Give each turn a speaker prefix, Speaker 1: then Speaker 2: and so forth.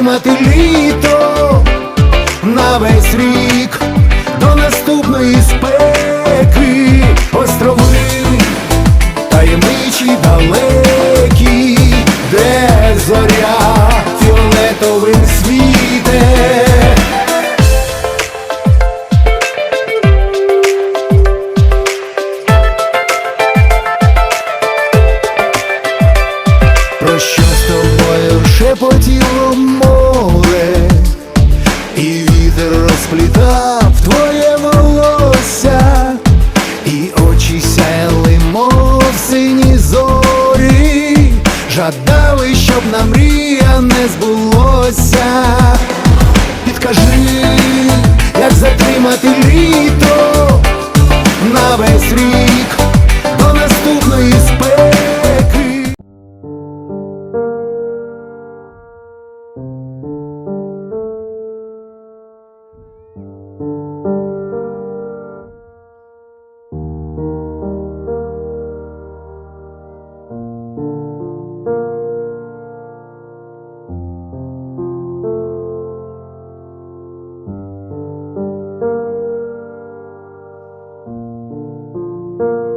Speaker 1: затримати літо на весь рік що з тобою шепотіло море, і вітер розплітав твоє волосся, і очі сяяли, мов сині зорі, жадали, щоб нам мрія не збулося. Підкажи, як затримати літо thank you.